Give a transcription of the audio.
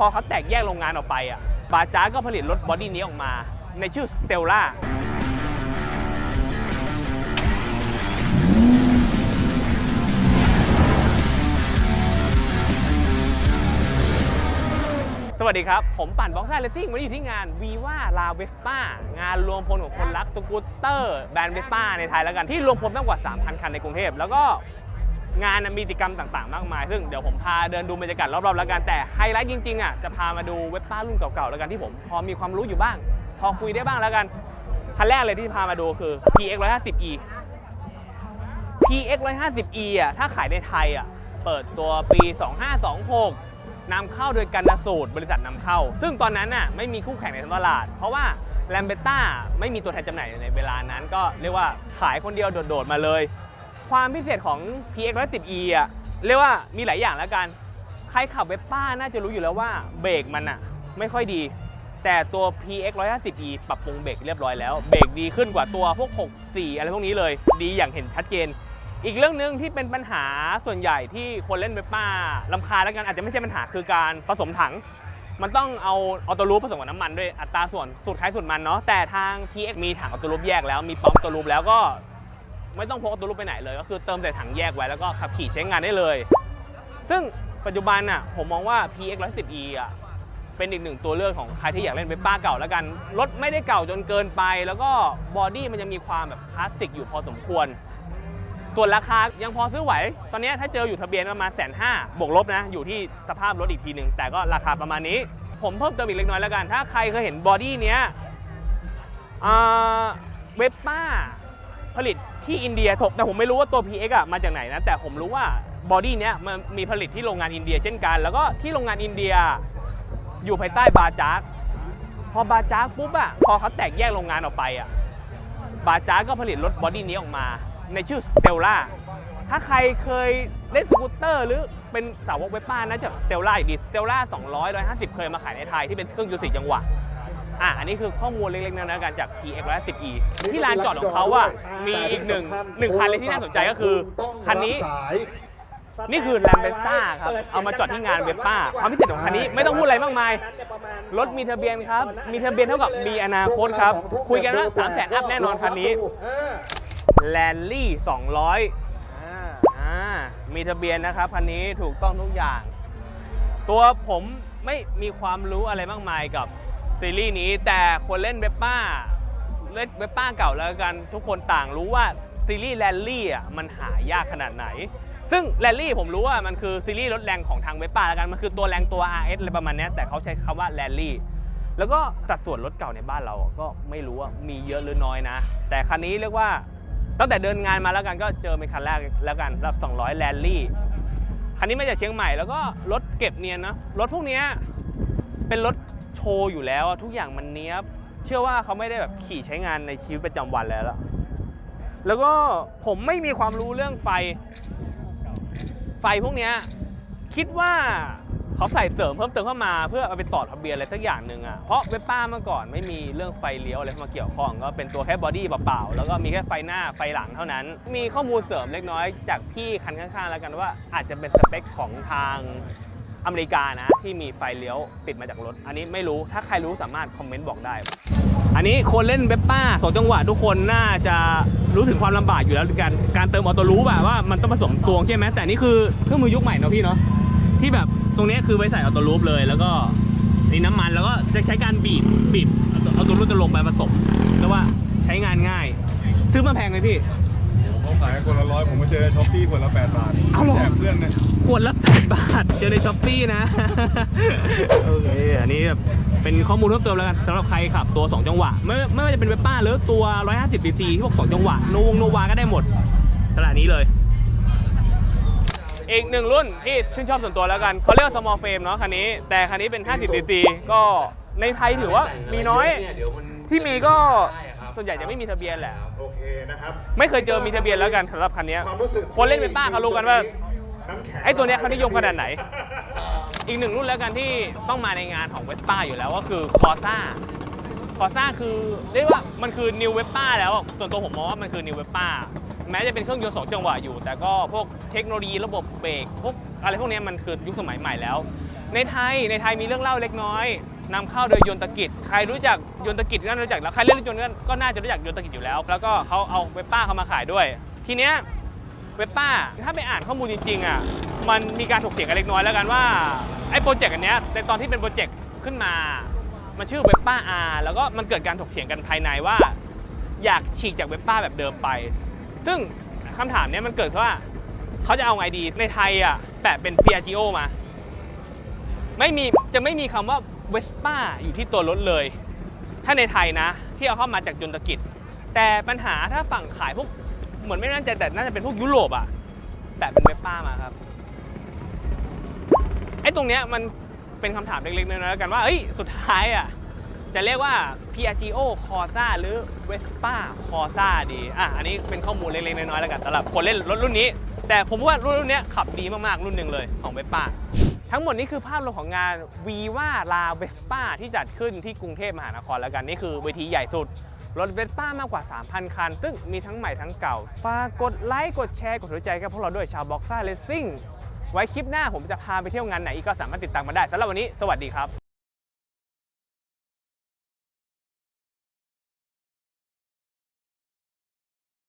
พอเขาแตกแยกโรงงานออกไปอะบาจาก็ผลิตรถบอดี้นี้ออกมา ในชื่อสเตลล่าสวัสดีครับ ผมปั่นบ็อกซ่าเลสซิ่งวันนี้อยู่ที่งานวีว่าลาเวสป้างานรวมพลของคนรักสกูตเตอร์ แบรนด์เวสป้าในไทยแล้วกันที่รวมพลมากกว่า 3,000 คันในกรุงเทพ แล้วก็ งานมีกิจกรรมต่างๆ มากมาย ซึ่งเดี๋ยวผมพาเดินดูบรรยากาศรอบๆแล้วกัน แต่ไฮไลท์จริงๆอะจะพามาดูเว็บป้ารุ่นเก่าๆแล้วกันที่ผมพอมีความรู้อยู่บ้าง พอคุยได้บ้างแล้วกัน คันแรกเลยที่พามาดูคือ PX 150e PX 150e อะถ้าขายในไทยอะเปิดตัวปี 2526นำเข้าโดยกันสูตรบริษัทนำเข้า ซึ่งตอนนั้นน่ะไม่มีคู่แข่งในตลาด เพราะว่าแลมเบต้าไม่มีตัวแทนจำหน่ายในเวลานั้น ก็เรียกว่าขายคนเดียวโดดๆมาเลย ความพิเศษของ PX 110e อะเรียกว่ามีหลายอย่างแล้วกัน ใครขับเวสป้าน่าจะรู้อยู่แล้วว่าเบรกมันอะไม่ค่อยดี แต่ตัว PX 150e ปรับปรุงเบรกเรียบร้อยแล้ว เบรกดีขึ้นกว่าตัวพวก 64 อะไรพวกนี้เลย ดีอย่างเห็นชัดเจน อีกเรื่องหนึ่งที่เป็นปัญหาส่วนใหญ่ที่คนเล่นเวสป้าลำคาแล้วกันอาจจะไม่ใช่ปัญหาคือการผสมถังมันต้องเอาออโต้ลูปผสมกับน้ำมันด้วยอัตราส่วนสูตรคล้ายสูตรมันเนาะแต่ทาง PX มีถังออโต้ลูปแยกแล้วมีปั๊มออโต้ลูปแล้วก็ ไม่ต้องพกออโต้ลูปไปไหนเลย ก็คือเติมใส่ถังแยกไว้แล้วก็ขับขี่ใช้งานได้เลย ซึ่งปัจจุบันน่ะผมมองว่า PX 110e อะเป็นอีกหนึ่งตัวเลือกของใครที่อยากเล่นเวป้าเก่าแล้วกัน รถไม่ได้เก่าจนเกินไป แล้วก็บอดี้มันยังมีความแบบคลาสสิกอยู่พอสมควรส่วนราคายังพอซื้อไหว ตอนนี้ถ้าเจออยู่ทะเบียนประมาณแสนห้าบวกลบนะ อยู่ที่สภาพรถอีกทีหนึ่งแต่ก็ราคาประมาณนี้ ผมเพิ่มเติมอีกเล็กน้อยแล้วกัน ถ้าใครเคยเห็นบอดี้เนี้ยเวป้าผลิต ที่อินเดียถกแต่ผมไม่รู้ว่าตัว PX อะมาจากไหนนะ แต่ผมรู้ว่าบอดี้เนี้ยมันมีผลิตที่โรงงานอินเดียเช่นกัน แล้วก็ที่โรงงานอินเดียอยู่ภายใต้บาจาร์พอบาจาร์ปุ๊บอะพอเขาแตกแยกโรงงานออกไปอะบาจาร์ก็ผลิตรถบอดี้นี้ออกมา ในชื่อสเตลล่าถ้าใครเคยเล่นสกูตเตอร์หรือเป็นสาวกเวป้านะจะสเตลล่าอีกดีสเตลล่า200 150 เคยมาขายในไทยที่เป็นเครื่องยนต์สี่จังหวะ อะอันนี้คือข้อมูลเล็กๆนะกันจาก PX 110e ที่ลานจอดของเขาอะมีอีกหนึ่งหนึ่งคันเลยที่น่าสนใจก็คือ คันนี้ นี่คือแลมเบต้าครับ เอามาจอดที่งานเวสป้า ความพิเศษของคันนี้ไม่ต้องพูดอะไรมากมาย รถมีทะเบียนครับ มีทะเบียนเท่ากับมีอนาคตครับ คุยกันว่า3 0 0 0 0 0อัพแน่นอนคันนี้แลนลี่ 200อ่ามีทะเบียนนะครับคันนี้ถูกต้องทุกอย่าง ตัวผมไม่มีความรู้อะไรมากมายกับ ซีรีส์นี้แต่คนเล่นเวบป้าเล่นเวบป้าเก่าแล้วกันทุกคนต่างรู้ว่าซีรีส์แรลลี่อะมันหายากขนาดไหน ซึ่งแรลลี่ผมรู้ว่ามันคือซีรีส์รถแรงของทางเวบป้าแล้วกันมันคือตัวแรงตัว RS อะไรประมาณนี้แต่เขาใช้คำว่าแรลลี่แล้วก็สัดส่วนรถเก่าในบ้านเราก็ไม่รู้ว่ามีเยอะหรือน้อยนะ แต่คันนี้เรียกว่าตั้งแต่เดินงานมาแล้วกันก็เจอเป็นคันแรกแล้วกันสำหรับ 200แรลลี่คันนี้มาจากเชียงใหม่แล้วก็รถเก็บเนียนนะรถพวกนี้เป็นรถ ว์อยู่แล้วทุกอย่างมันเนี้ยบ เชื่อว่าเขาไม่ได้แบบขี่ใช้งานในชีวิตประจำวันแล้วแล้วก็ผมไม่มีความรู้เรื่องไฟ ไฟพวกเนี้ยคิดว่าเขาใส่เสริมเพิ่มเติมเข้ามาเพื่อเอาไปต่อทะเบียนอะไรสักอย่างหนึ่งอะเพราะเวป้าเมื่อก่อนไม่มีเรื่องไฟเลี้ยวอะไรมาเกี่ยวข้องก็เป็นตัวแค่บอดี้เปล่าๆแล้วก็มีแค่ไฟหน้าไฟหลังเท่านั้น มีข้อมูลเสริมเล็กน้อยจากพี่คันข้างๆแล้วกันว่าอาจจะเป็นสเปคของทาง อเมริกานะ ที่มีไฟเลี้ยวติดมาจากรถ อันนี้ไม่รู้ถ้าใครรู้สามารถคอมเมนต์บอกได้ อันนี้คนเล่นเวสป้าสองจังหวะทุกคนน่าจะรู้ถึงความลำบากอยู่แล้วการการเติมออโต้รูปอะว่ามันต้องผสมตวงใช่ไหมแต่นี่คือเครื่องมือยุคใหม่เนาะพี่เนาะที่แบบตรงเนี้ยคือไว้ใส่ออโต้รูปเลย แล้วก็นี่น้ำมันแล้วก็จะใช้การบีบบีบออโต้รูปจะลงไปผสมแล้วว่าใช้งานง่าย ซื้อมาแพงไหมพี่เขาขายคนละร้อยผมมาเจอในช้อปปี้คนละแปดบาทเอาเหรอแจกเพื่อนเนี่ย ขวดละ8บาท เจอในช้อปปี้นะ โอเค อันนี้แบบเป็นข้อมูลเพิ่มเติมแล้วกันสำหรับใครขับตัว 2 จังหวะ ไม่ไม่ว่าจะเป็นเวสป้าหรือตัว 150 cc ที่พวก 2 จังหวะ โนวงโนวาก็ได้หมดตลาดนี้เลย อีกหนึ่งรุ่นที่ชื่นชอบส่วนตัวแล้วกันเขาเรียกว่า small frame เนาะคันนี้ แต่คันนี้เป็น 50 cc ก็ในไทยถือว่ามีน้อย ที่มีก็ส่วนใหญ่จะไม่มีทะเบียนแหละ โอเคนะครับ ไม่เคยเจอมีทะเบียนแล้วกันสำหรับคันนี้ ความรู้สึกคนเล่นเวสป้าเขารู้กันว่า น้ำแข็งไอ้ตัวเนี้ยเขานิยมขนาดไหน อีกหนึ่งรุ่นแล้วกันที่ต้องมาในงานของเวสป้าอยู่แล้วก็คือคอซ่าคอซ่าคือเรียกว่ามันคือนิวเวสป้าแล้วส่วนตัวผมมองว่ามันคือนิวเวสป้าแม้จะเป็นเครื่องยนต์สองจังหวะอยู่ แต่ก็พวกเทคโนโลยีระบบเบรกพวกอะไรพวกเนี้ยมันคือยุคสมัยใหม่แล้ว ในไทยในไทยมีเรื่องเล่าเล็กน้อยนำเข้าโดยยนตกิจ ใครรู้จักยนตกิจก็น่ารู้จักแล้วใครเล่นรถยนต์ก็ก็น่าจะรู้จักยนตกิจอยู่แล้ว แล้วก็เขาเอาเวสป้าเขามาขายด้วย ทีเนี้ย เวสป้าถ้าไปอ่านข้อมูลจริงๆอะมันมีการถกเถียงกันเล็กน้อยแล้วกันว่าไอ้โปรเจกต์อันเนี้ยในตอนที่เป็นโปรเจกต์ขึ้นมา มันชื่อเวสป้าอาแล้วก็มันเกิดการถกเถียงกันภายในว่า อยากฉีกจากเวสป้าแบบเดิมไป ซึ่งคำถามเนี้ยมันเกิดเพราะว่าเขาจะเอาไงดีในไทยอะแปะเป็น Piaggio มา ไม่มีจะไม่มีคำว่าเวสป้าอยู่ที่ตัวรถเลย ถ้าในไทยนะ ที่เอาเข้ามาจากยนตกิจ แต่ปัญหาถ้าฝั่งขายพวก เหมือนไม่น่าจะแต่น่าจะเป็นพวกยุโรปอะแต่เป็นเวสป้ามาครับไอ้ตรงเนี้ยมันเป็นคำถามเล็กๆน้อยๆแล้วกันว่าเอ้ยสุดท้ายอะจะเรียกว่า Piaggio Corsa หรือ Vespa Corsa ดี อะ อันนี้เป็นข้อมูลเล็กๆ น้อยๆ แล้วกันสำหรับคนเล่นรถรุ่นนี้ แต่ผมว่ารุ่นรุ่นเนี้ยขับดีมากๆ รุ่นหนึ่งเลยของ Vespa ทั้งหมดนี้คือภาพรวมของงาน Viva La Vespa ที่จัดขึ้นที่กรุงเทพมหานครแล้วกัน นี่คือเวทีใหญ่สุด รถเวสป้ามากกว่า 3,000 คัน ซึ่งมีทั้งใหม่ทั้งเก่า ฝากกดไลค์ กดแชร์ กดถูกใจกับพวกเราด้วยชาวบ็อกซ่าเลสซิ่ง ไว้คลิปหน้าผมจะพาไปเที่ยวงานไหนอีกก็สามารถติดตามมาได้สำหรับวันนี้ สวัสดีครับ